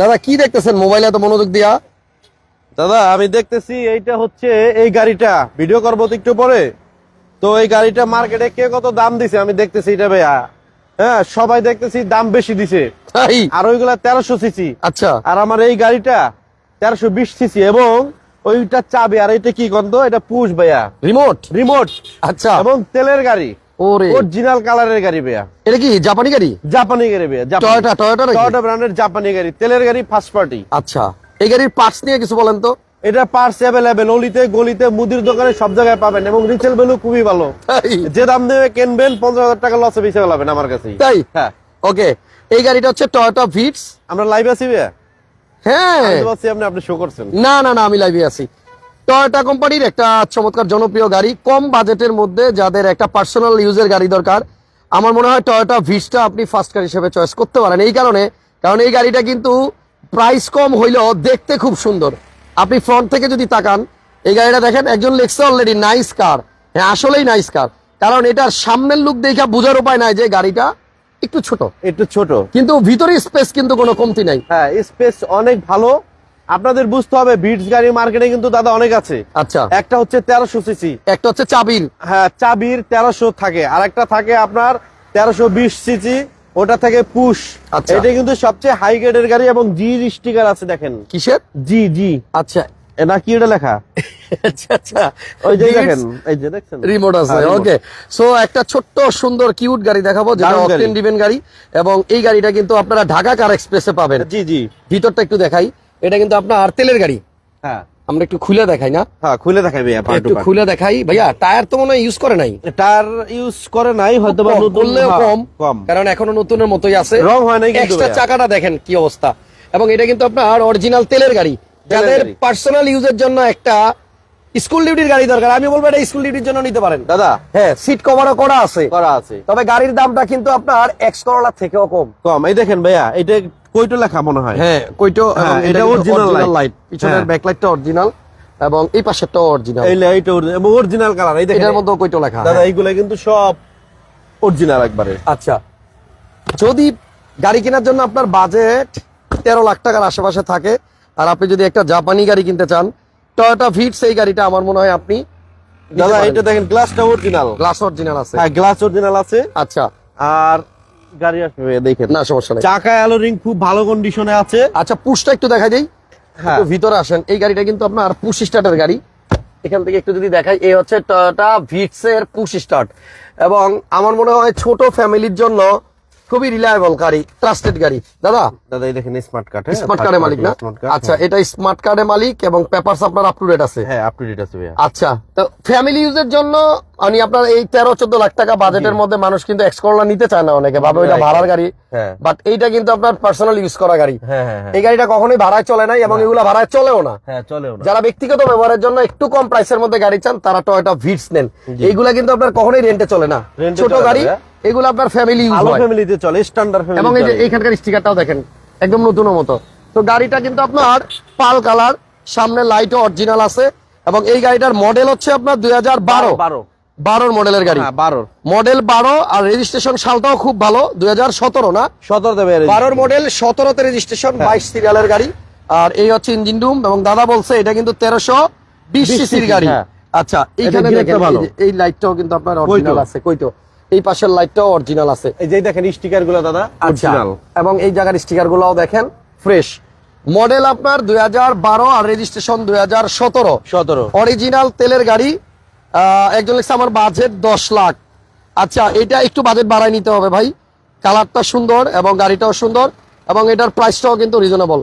দাদা কি দেখতেছেন? মোবাইলে এত মনোযোগ দিয়া? দাদা আমি দেখতেছি এইটা হচ্ছে এই গাড়িটা। ভিডিও করব তো একটু পরে। তো এই গাড়িটা মার্কেটে কে কত দাম দিছে? আমি দেখতেছি এটা ভাইয়া। হ্যাঁ সবাই দেখতেছি দাম বেশি দিছে। তাই? আর ওইগুলা তেরোশো সিসি। আচ্ছা। আর আমার এই গাড়িটা তেরোশো বিশ সিসি। এবং ওইটা চাবি। আর এটা কি গন্ধ? এটা পুশ ভাইয়া। রিমোট? রিমোট। আচ্ছা। এবং তেলের গাড়ি। ওরে। অরিজিনাল কালারের গাড়ি ভাইয়া। এটা কি জাপানি গাড়ি? জাপানি গাড়ি ভাইয়া টয়োটা টয়োটা টয়োটা ব্র্যান্ডের জাপানি গাড়ি তেলের গাড়ি ফার্স্ট পার্টি আচ্ছা এই গাড়ির পার্টস নিয়ে কিছু বলেন তো। এটা পার্টস অ্যাভেলেবেল অলিতে গলিতে মুদির দোকানে সব জায়গায় পাবেন এবং রিসেল ভ্যালু খুবই ভালো। যে দাম দেবে কিনবেন পঞ্চাশ হাজার টাকা লসে বেঁচে ফেলাবেন আমার কাছে। তাই? হ্যাঁ। ওকে এই গাড়িটা হচ্ছে টয়োটা ভিটস আমরা লাইভ আছি ভাইয়া? হ্যাঁ। আপনি আপনি শো করছেন। না না না আমি লাইভে আছি। টয়োটা কোম্পানির একটা চমৎকার জনপ্রিয় গাড়ি কম বাজেটের মধ্যে যাদের একটা পার্সোনাল ইউজের গাড়ি দরকার। আমার মনে হয় টয়োটা ভিসটা আপনি ফার্স্ট কার হিসেবে চয়েস করতে পারেন এই কারণে কারণ এই গাড়িটা কিন্তু প্রাইস কম হইলেও দেখতে খুব সুন্দর। আপনি ফ্রন্ট থেকে যদি তাকান এই গাড়িটা দেখেন একজন লেখছে অলরেডি নাইস কার হ্যাঁ আসলেই নাইস কার কারণ এটার সামনের লুক দেখা বোঝার উপায় নাই যে গাড়িটা একটু ছোট। একটু ছোট। কিন্তু ভিতরে স্পেস কিন্তু কোনো কমতি নাই। হ্যাঁ স্পেস অনেক ভালো। আপনাদের বুঝতে হবে বিটস গাড়ি মার্কেটে কিন্তু দাদা অনেক আছে। আচ্ছা। একটা হচ্ছে তেরোশো সিসি একটা হচ্ছে চাবির। হ্যাঁ চাবির তেরোশো থাকে। আর একটা থাকে আপনার তেরোশো বিশ সিসি ওটা থেকে পুশ। আচ্ছা। এটা কিন্তু সবচেয়ে হাই গ্রেডের গাড়ি এবং জি স্টিকার আছে দেখেন। কিসের? জি জি আচ্ছা। এটা কি এটা লেখা? আচ্ছা আচ্ছা। ওই যে দেখেন এই যে দেখছেন? রিমোট আছে। হ্যাঁ, ওকে সো একটা ছোট্ট সুন্দর কিউট গাড়ি দেখাবো যেটা গাড়ি। অকটেন ডিভেন গাড়ি। এবং এই গাড়িটা কিন্তু আপনারা ঢাকা কার এক্সপ্রেসে পাবেন। জি জি। ভিতরটা একটু দেখাই। এটা কিন্তু আপনার তেলের গাড়ি। হ্যাঁ। আমরা একটু খুলে দেখাই না। হ্যাঁ খুলে দেখাই ভাইয়া একটু খুলে দেখাই। ভাইয়া টায়ার তো মনে হয় ইউজ করে নাই। টায়ার ইউজ করে নাই হয়তো বা নতুন করলেও হ্যাঁ, কম। কম। কারণ এখনও নতুনের মতোই আছে। রং হয় নাই কিন্তু এক্সট্রা চাকাটা দেখেন কি অবস্থা। এবং এটা কিন্তু আপনার অরিজিনাল তেলের গাড়ি। যাদের পার্সোনাল ইউজের জন্য একটা স্কুল ডিউটির গাড়ি দরকার। আমি বলব এটা স্কুল ডিউটির জন্য নিতে পারেন। দাদা। হ্যাঁ সিট কভারও করা আছে। করা আছে। তবে গাড়ির দামটা কিন্তু আপনার এক্স করোলা থেকেও কম। কম। এই দেখেন ভাইয়া এটা কইটো লেখা মনে হয়। হ্যাঁ কইটো হ্যাঁ, এটা অরিজিনাল লাইট পিছনের হ্যাঁ। ব্যাকলাইটটা অরিজিনাল এবং এই পাশেরটাও অরিজিনাল এই লাইট অরিজিনাল কালার এই দেখেন। এটার মধ্যেও কইটো লেখা। দাদা হ্যাঁ। এইগুলা কিন্তু সব অরিজিনাল একবারে। আচ্ছা। যদি গাড়ি কেনার জন্য আপনার বাজেট তেরো লাখ টাকার আশেপাশে থাকে আর আপনি যদি একটা জাপানি গাড়ি কিনতে চান টয়োটা ভিটস এই গাড়িটা আমার মনে হয় আপনি দাদা এটা দেখেন গ্লাসটা অরিজিনাল গ্লাস অরিজিনাল আছে। হ্যাঁ গ্লাস অরিজিনাল আছে। আচ্ছা। আর গাড়ি আসবে দেখেন। না সমস্যা নেই। চাকা অ্যালো রিং খুব ভালো কন্ডিশনে আছে। আচ্ছা পুশটা একটু দেখাই দেই। হ্যাঁ। ভিতরে আসেন। এই গাড়িটা কিন্তু আপনার পুশ স্টার্টের গাড়ি। এখান থেকে একটু যদি দেখাই এই হচ্ছে টয়োটা ভিটস এর পুশ স্টার্ট এবং আমার মনে হয় ছোট ফ্যামিলির জন্য খুবই রিলায়েবল গাড়ি ট্রাস্টেড গাড়ি। দাদা? দাদা এই দেখেন স্মার্ট কার্ড স্মার্ট কার্ডের মালিক না? আচ্ছা এটা স্মার্ট কার্ডের মালিক এবং পেপারস আপনার আপ টু ডেট আছে? হ্যাঁ আপ টু ডেট আছে আচ্ছা তো ফ্যামিলি ইউজের জন্য আমি আপনার এই তেরো চোদ্দ লাখ টাকা বাজেটের মধ্যে মানুষ কিন্তু এক্সকর্লা নিতে চায় না অনেকে। ভাবে ওইটা ভাড়ার গাড়ি হ্যাঁ। বাট এইটা কিন্তু আপনার পার্সোনাল ইউজ করা গাড়ি। হ্যাঁ হ্যাঁ হ্যাঁ। এই গাড়িটা কখনোই ভাড়ায় চলে নাই এবং এগুলা ভাড়ায় চলেও না। হ্যাঁ চলেও না। যারা ব্যক্তিগত ব্যবহারের জন্য একটু কম প্রাইসের মধ্যে গাড়ি চান তারা টয়োটা ভিটস নেন। এইগুলা কিন্তু আপনার কখনোই রেন্টে চলে না। ছোট গাড়ি। এগুলো আপনার ফ্যামিলি ইউজ হয়। ফ্যামিলিতে চলে স্ট্যান্ডার্ড ফ্যামিলি এবং এই যে এইখানকার স্টিকারটাও দেখেন একদম নতুনের মতো। তো গাড়িটা কিন্তু আপনার পাল কালার সামনে লাইটও অরিজিনাল আছে এবং এই গাড়িটার মডেল হচ্ছে আপনার দুই হাজার বারো। বারো বারোর মডেলের গাড়ি। হ্যাঁ বারোর। মডেল বারো আর রেজিস্ট্রেশন সালটাও খুব ভালো দুই হাজার সতেরো না? সতেরো দেবে বারোর মডেল সতেরোতে রেজিস্ট্রেশন হ্যাঁ। বাইশ সিরিয়ালের গাড়ি। আর এই হচ্ছে ইঞ্জিন রুম এবং দাদা বলছে এটা কিন্তু তেরোশো বিশ 20 সিসির গাড়ি। হ্যাঁ। আচ্ছা এইখানে ভালো। এই এই লাইটটাও কিন্তু আপনার অরিজিনাল আছে কইতো। এই পাশের লাইটটাও অরিজিনাল আছে। এই যে দেখেন স্টিকারগুলো দাদা আচ্ছা অরিজিনাল এবং এই জায়গার স্টিকার গুলাও দেখেন ফ্রেশ মডেল আপনার দুই আর রেজিস্ট্রেশন দুই হাজার সতেরো। সতেরো। অরিজিনাল তেলের গাড়ি একজন লিখছে আমার বাজেট দশ লাখ। আচ্ছা এটা একটু বাজেট বাড়ায় নিতে হবে ভাই। কালারটা সুন্দর এবং গাড়িটাও সুন্দর এবং এটার প্রাইসটাও কিন্তু রিজনেবল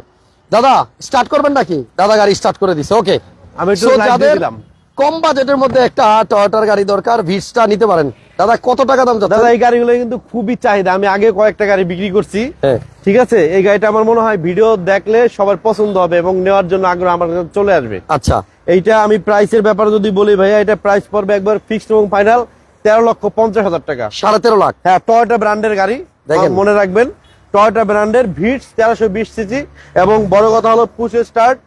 দাদা স্টার্ট করবেন নাকি? দাদা গাড়ি স্টার্ট করে দিছে ওকে আমি। কম বাজেটের মধ্যে একটা টয়টার গাড়ি দরকার ভিটসটা নিতে পারেন। দাদা কত টাকা দাম দাদা এই গাড়িগুলো কিন্তু খুবই চাহিদা। আমি আগে কয়েকটা গাড়ি বিক্রি করছি। হ্যাঁ। ঠিক আছে? এই গাড়িটা আমার মনে হয় ভিডিও দেখলে সবার পছন্দ হবে এবং নেওয়ার জন্য আগ্রহ আমার কাছে চলে আসবে। আচ্ছা। এইটা আমি প্রাইসের ব্যাপারে যদি বলি ভাইয়া এটা প্রাইস পড়বে একবার ফিক্সড এবং ফাইনাল তেরো লক্ষ পঞ্চাশ হাজার টাকা। সাড়ে তেরো লাখ। হ্যাঁ টয়োটা ব্র্যান্ডের গাড়ি। দেখেন। মনে রাখবেন টয়োটা ব্র্যান্ডের ভিটস তেরোশো বিশ সিসি এবং বড় কথা হলো পুশ স্টার্ট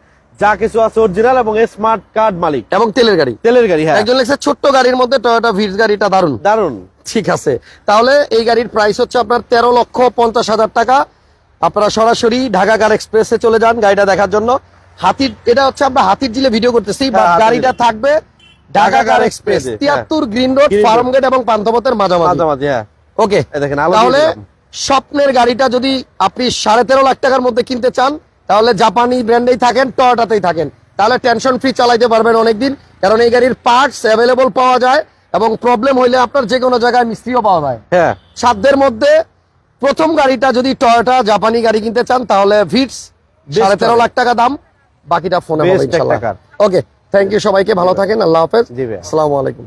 যা কিছু আছে অরিজিনাল এবং স্মার্ট কার্ড মালিক। এবং তেলের গাড়ি। তেলের গাড়ি হ্যাঁ। একজন লিখছে ছোট্ট গাড়ির মধ্যে টয়োটা ভিটস গাড়িটা দারুণ দারুণ ঠিক আছে। তাহলে এই গাড়ির প্রাইস হচ্ছে আপনার তেরো লক্ষ পঞ্চাশ হাজার টাকা। আপনারা সরাসরি ঢাকা কার এক্সপ্রেসে চলে যান গাড়িটা দেখার জন্য। হাতির এটা হচ্ছে আমরা হাতির জিলে ভিডিও করতেছি হ্যাঁ, গাড়িটা থাকবে ঢাকা কার এক্সপ্রেস তিয়াত্তর গ্রিন রোড ফার্ম গেট এবং পান্থপথের মাঝামাঝি। মাঝামাঝি হ্যাঁ। ওকে দেখেন তাহলে স্বপ্নের গাড়িটা যদি আপনি সাড়ে তেরো লাখ টাকার মধ্যে কিনতে চান তাহলে জাপানি ব্র্যান্ডেই থাকেন টয়োটাতেই থাকেন। তাহলে টেনশন ফ্রি চালাইতে পারবেন অনেকদিন কারণ এই গাড়ির পার্টস অ্যাভেলেবল পাওয়া যায় এবং প্রবলেম হইলে আপনার যে কোনো জায়গায় মিস্ত্রিও পাওয়া যায়। হ্যাঁ। সাধ্যের মধ্যে প্রথম গাড়িটা যদি টয়োটা জাপানি গাড়ি কিনতে চান তাহলে ভিটস সাড়ে তেরো লাখ টাকা দাম বাকিটা ফোনে। ওকে থ্যাংক ইউ সবাইকে ভালো থাকেন আল্লাহ হাফেজ। আসসালামু আলাইকুম।